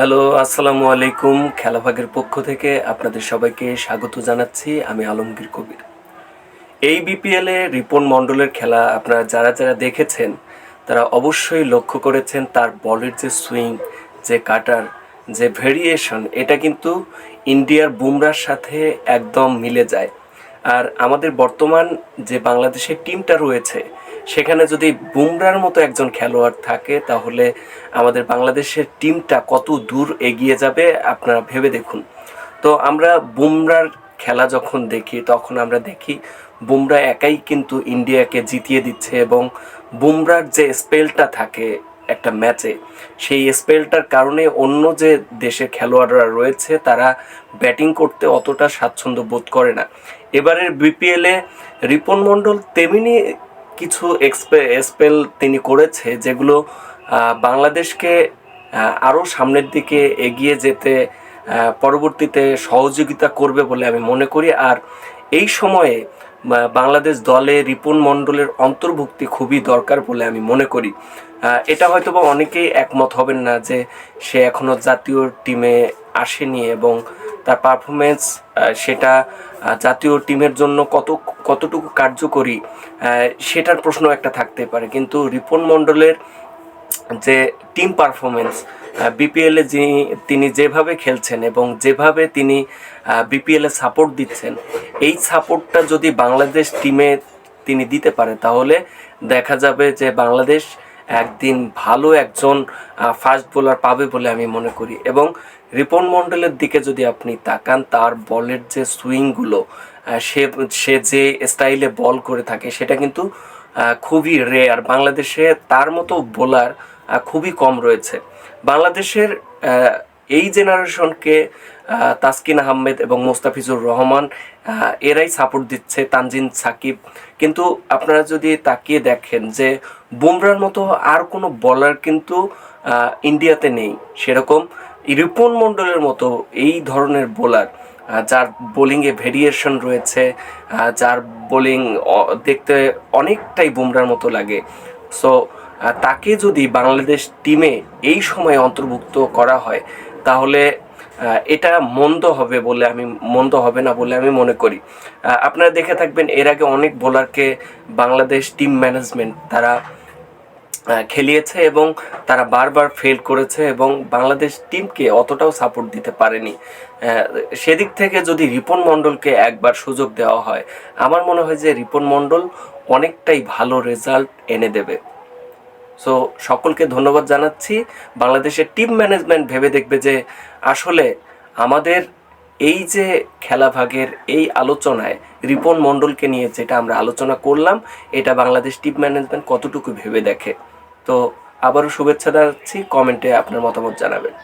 Hello, আসসালামু আলাইকুম। খেলাভাগের পক্ষ থেকে আপনাদের সবাইকে স্বাগত জানাচ্ছি। আমি আলমগীর কবির। এই বিপিএলে রিপন মণ্ডলের খেলা আপনারা যারা যারা দেখেছেন, তারা অবশ্যই লক্ষ্য করেছেন তার বলের যে সুইং, যে কাটার, যে ভেরিয়েশন, এটা কিন্তু ইন্ডিয়ার বুমরার সাথে একদম মিলে যায়। আর আমাদের বর্তমান যে বাংলাদেশের টিমটা রয়েছে সেখানে যদি বুমরার মতো একজন খেলোয়াড় থাকে, তাহলে আমাদের বাংলাদেশের টিমটা কত দূর এগিয়ে যাবে আপনারা ভেবে দেখুন। তো আমরা বুমরার খেলা যখন দেখি, তখন আমরা দেখি বুমরা একাই কিন্তু ইন্ডিয়াকে জিতিয়ে দিচ্ছে এবং বুমরার যে স্পেলটা থাকে একটা ম্যাচে, সেই স্পেলটার কারণে অন্য যে দেশের খেলোয়াড়রা রয়েছে, তারা ব্যাটিং করতে অতটা স্বাচ্ছন্দ্য বোধ করে না। এবারের বিপিএলে রিপন মণ্ডল তেমনি কিছু এক্সপে স্পেল তিনি করেছে, যেগুলো বাংলাদেশকে আরও সামনের দিকে এগিয়ে যেতে পরবর্তীতে সহযোগিতা করবে বলে আমি মনে করি। আর এই সময়ে বাংলাদেশ দলে রিপন মণ্ডলের অন্তর্ভুক্তি খুবই দরকার বলে আমি মনে করি। এটা হয়তো বা অনেকেই একমত হবেন না যে সে এখনও জাতীয় টিমে আসেনি এবং তার পারফরমেন্স সেটা জাতীয় টিমের জন্য কত, কতটুকু কার্যকরী সেটার প্রশ্ন একটা থাকতে পারে। কিন্তু রিপন মণ্ডলের যে টিম পারফরমেন্স বিপিএলে যিনি, তিনি যেভাবে খেলছেন এবং যেভাবে তিনি বিপিএলে সাপোর্ট দিচ্ছেন, এই সাপোর্টটা যদি বাংলাদেশ টিমে তিনি দিতে পারে, তাহলে দেখা যাবে যে বাংলাদেশ একদিন ভালো একজন ফাস্ট বোলার পাবে বলে আমি মনে করি। এবং রিপন মন্ডলের দিকে যদি আপনি তাকান, তার বলের যে সুইংগুলো সে সে যে স্টাইলে বল করে থাকে, সেটা কিন্তু খুবই রেয়ার বাংলাদেশে তার মতো বোলার খুবই কম রয়েছে। বাংলাদেশের এই জেনারেশনকে তাসকিন আহমেদ এবং মোস্তাফিজুর রহমান এরাই সাপোর্ট দিচ্ছে তানজিন সাকিব। কিন্তু আপনারা যদি তাকিয়ে দেখেন যে বুমরার মতো আর কোনো বলার কিন্তু ইন্ডিয়াতে নেই। সেরকম রিপন মণ্ডলের মতো এই ধরনের বোলার যার বোলিংয়ে ভেরিয়েশন রয়েছে যার বোলিং দেখতে অনেকটাই বুমরার মতো লাগে। সো তাকে যদি বাংলাদেশ টিমে এই সময় অন্তর্ভুক্ত করা হয় তাহলে এটা মন্দ হবে বলে আমি, মন্দ হবে না বলে আমি মনে করি। আপনারা দেখে থাকবেন, এর আগে অনেক বোলারকে বাংলাদেশ টিম ম্যানেজমেন্ট তারা খেলিয়েছে এবং তারা বারবার ফেল করেছে এবং বাংলাদেশ টিমকে অতটাও সাপোর্ট দিতে পারেনি। সেদিক থেকে যদি রিপন মণ্ডলকে একবার সুযোগ দেওয়া হয়, আমার মনে হয় যে রিপন মণ্ডল অনেকটাই ভালো রেজাল্ট এনে দেবে। সো সকলকে ধন্যবাদ জানাচ্ছি। বাংলাদেশের টিম ম্যানেজমেন্ট ভেবে দেখবে যে আসলে আমাদের এই যে খেলাভাগের এই আলোচনায় রিপন মণ্ডলকে নিয়ে যেটা আমরা আলোচনা করলাম, এটা বাংলাদেশ টিম ম্যানেজমেন্ট কতটুকু ভেবে দেখে। তো আবারও শুভেচ্ছা জানাচ্ছি। কমেন্টে আপনার মতামত জানাবেন।